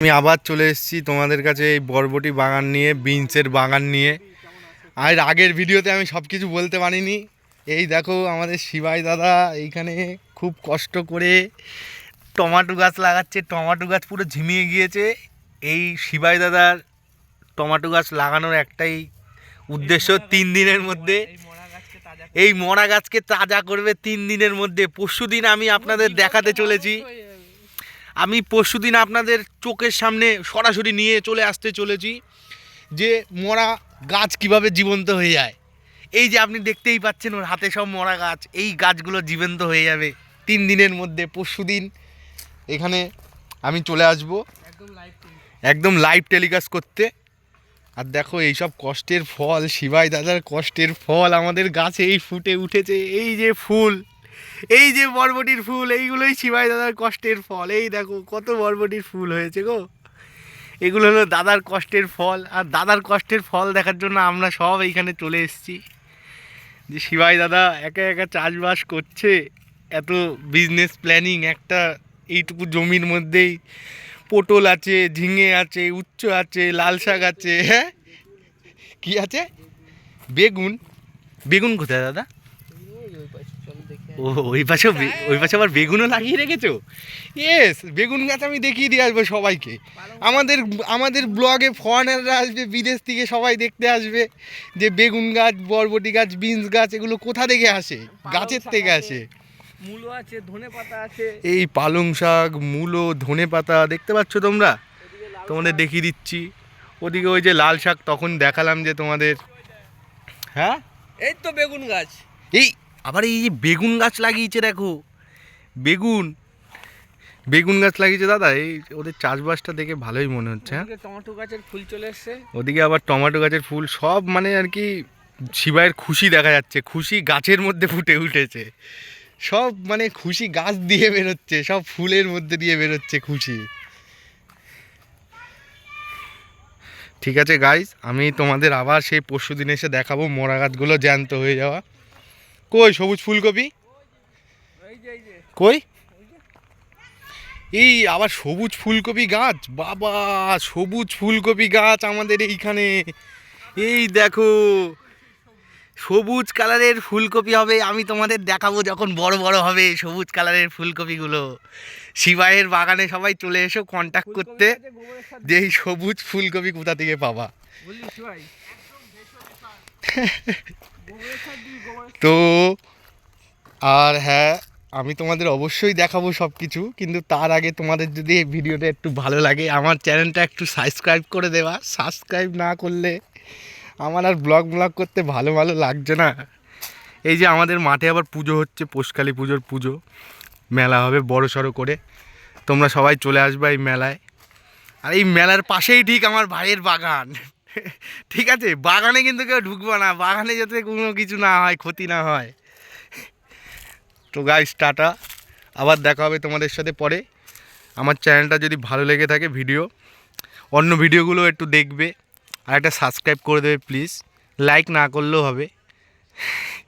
আমি আবার চলে এসেছি তোমাদের কাছে এই বরবটি বাগান নিয়ে, বিনসের বাগান নিয়ে। আর আগের ভিডিওতে আমি সব কিছু বলতে পারিনি। এই দেখো আমাদের শিবাই দাদা এইখানে খুব কষ্ট করে টমাটো গাছ লাগাচ্ছে। টমাটো গাছ পুরো ঝিমিয়ে গিয়েছে। এই শিবাই দাদার টমাটো গাছ লাগানোর একটাই উদ্দেশ্য তিন দিনের মধ্যে। এই মরা গাছকে তাজা করবে তিন দিনের মধ্যে। পরশু দিন আমি আপনাদের দেখাতে চলেছি। আমি পরশুদিন আপনাদের চোখের সামনে সরাসরি নিয়ে চলে আসতে চলেছি যে মরা গাছ কীভাবে জীবন্ত হয়ে যায়। এই যে আপনি দেখতেই পাচ্ছেন ওর হাতে সব মরা গাছ এই গাছগুলো জীবন্ত হয়ে যাবে তিন দিনের মধ্যে পরশুদিন। এখানে আমি চলে আসব একদম লাইভ টেলিকাস্ট করতে। আর দেখো এইসব কষ্টের ফল শিবাই দাদার কষ্টের ফল আমাদের গাছে এই ফুটে উঠেছে এই যে ফুল। এই যে বরবটির ফুল, এইগুলোই শিবাই দাদার কষ্টের ফল। এই দেখো, কত বরবটির ফুল হয়েছে গো। এগুলো হলো দাদার কষ্টের ফল, আর দাদার কষ্টের ফল দেখার জন্য আমরা সব এইখানে চলে এসেছি। যে শিবাই দাদা একা একা চাষবাস করছে, এত বিজনেস প্ল্যানিং একটা এইটুকু জমির মধ্যেই পটল আছে, ঝিঙে আছে, উচ্চ আছে, লাল শাক আছে হ্যাঁ? কি আছে? বেগুন। বেগুন কোথায় দাদা? ও ওই পাশেও বে- ওই পাশে আবার বেগুনও লাগিয়ে রেখেছো? ইয়েস বেগুন গাছ আমি দেখিয়ে দিয়ে আসব সবাইকে। আমাদের আমাদের ব্লগে ফরেনাররা আসবে বিদেশ থেকে সবাই দেখতে আসবে যে বেগুন গাছ বরবটি গাছ বিনস গাছ এগুলো কোথা থেকে আসে? গাছের থেকে আসে। মূলো আছে ধনে পাতা আছে। এই পালং শাক মূলো ধনে পাতা দেখতে পাচ্ছ তোমরা? তোমাদের দেখিয়ে দিচ্ছি। ওদিকে ওই যে লাল শাক তখন দেখালাম যে তোমাদের। হ্যাঁ? এই তো বেগুন গাছ। এই আবার এই যে বেগুন গাছ লাগিয়েছে দেখো। বেগুন। বেগুন গাছ লাগিয়েছে দাদা এই ওদের চাষবাসটা দেখে ভালোই মনে হচ্ছে হ্যাঁ? টমেটো গাছের ফুল চলে এসছে। ওদিকে আবার টমেটো গাছের ফুল সব মানে আর কি শিবায়ের খুশি দেখা যাচ্ছে খুশি গাছের মধ্যে ফুটে উঠেছে। সব মানে খুশি গাছ দিয়ে বেরোচ্ছে সব ফুলের মধ্যে দিয়ে বেরোচ্ছে খুশি। ঠিক আছে গাইস আমি তোমাদের আবার সেই পরশু দিন এসে দেখাবো মরা গাছগুলো জ্যান্ত হয়ে যাওয়া। কই সবুজ ফুলকপি? কই? এই আবার সবুজ ফুলকপি গাছ? বাবা, সবুজ ফুলকপি গাছ আমাদের এইখানে। এই দেখো, সবুজ কালারের ফুলকপি হবে, আমি তোমাদের দেখাবো যখন বড় বড় হবে সবুজ কালারের ফুলকপিগুলো। শিবাইয়ের বাগানে সবাই চলে এসো কন্ট্যাক্ট করতে, যে এই সবুজ ফুলকপি কোথা থেকে পাবা? তো, আর হ্যাঁ আমি তোমাদের অবশ্যই দেখাবো সব কিছু কিন্তু তার আগে তোমাদের যদি এই ভিডিওটা একটু ভালো লাগে, আমার চ্যানেলটা একটু সাবস্ক্রাইব করে দেওয়া সাবস্ক্রাইব না করলে আমার আর ব্লগ ব্লগ করতে ভালো ভালো লাগছে না। এই যে আমাদের মাঠে আবার পুজো হচ্ছে পোষকালী পুজোর পুজো। মেলা হবে বড় সড়ো করে। তোমরা সবাই চলে আসবে এই মেলায়। আর এই মেলার পাশেই ঠিক আমার ভাইয়ের বাগান। ঠিক আছে, বাগানে কিন্তু কেউ ঢুকবো না, বাগানে যাতে কোনো কিছু না হয়, ক্ষতি না হয়। তো গাইস টাটা। আবার দেখা হবে তোমাদের সাথে পরে। আমার চ্যানেলটা যদি ভালো লেগে থাকে ভিডিও অন্য ভিডিওগুলো একটু দেখবে। আর একটা সাবস্ক্রাইব করে দেবে প্লিজ লাইক না করলেও হবে।